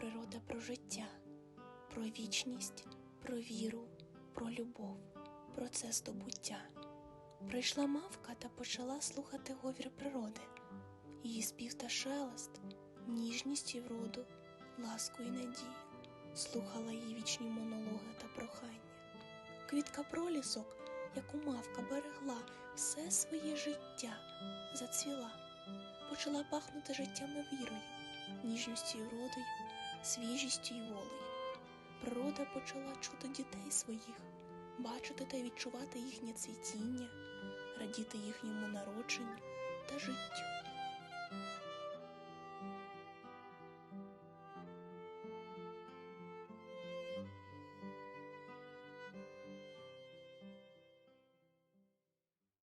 природа про життя, про вічність, про віру, про любов, про це здобуття. Прийшла мавка та почала слухати говір природи, її спів та шелест, ніжність і вроду, ласку і надію, слухала її вічні монологи та прохання. Квітка пролісок, яку мавка берегла все своє життя, зацвіла, почала пахнути життям і вірою, ніжністю і вродою, свіжістю і волею. Природа почала чути дітей своїх, бачити та відчувати їхнє цвітіння, радіти їхньому народженню та життю.